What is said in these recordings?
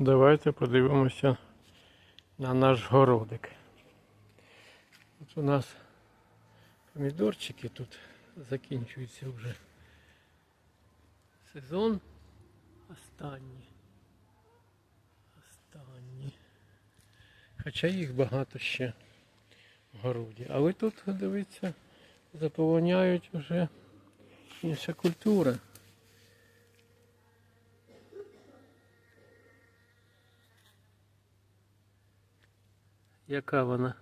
Давайте подивимося на наш городик. От у нас помідорчики тут закінчується вже сезон. Останній. Останній. Хоча їх багато ще в городі. Але тут, дивіться, заполоняють вже інша культура. Яка вона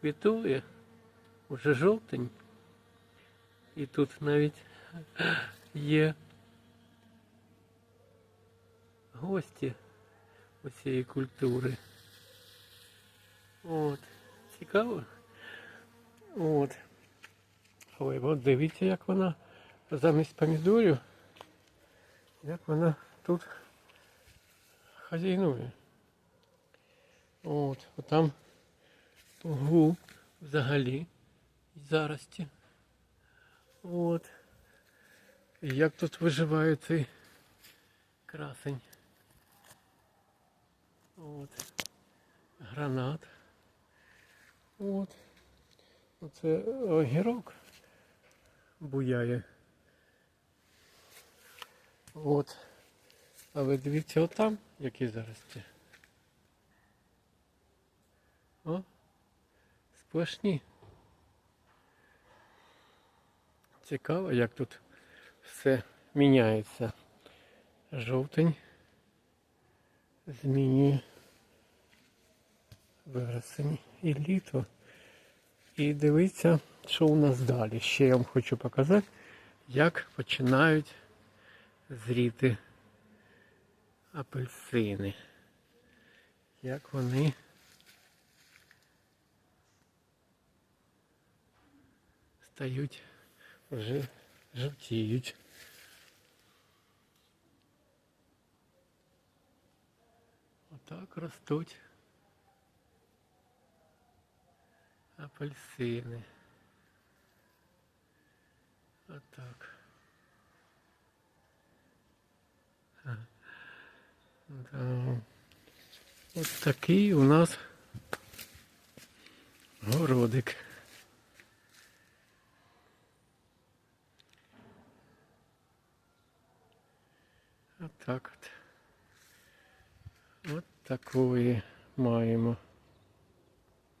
квітує, уже жовтень. І тут навіть є гості цієї культури. От. Цікаво. От. Ой, от дивіться, як вона замість помідорів, як вона тут хазяйнує. От, там гу взагалі зарості. От. Як тут виживає цей красень. От. Гранат. От. Оце огірок буяє. От. А ви дивіться отам, які зарості. О, сплошні. Цікаво, як тут все міняється. Жовтень змінює вересень і літо. І дивіться, що у нас далі. Ще я вам хочу показати, як починають зріти апельсини. Як вони стають, вже жовтіють. Отак ростуть апельсини. Отак. Да. Ось такий у нас городик. Отак от. От такої маємо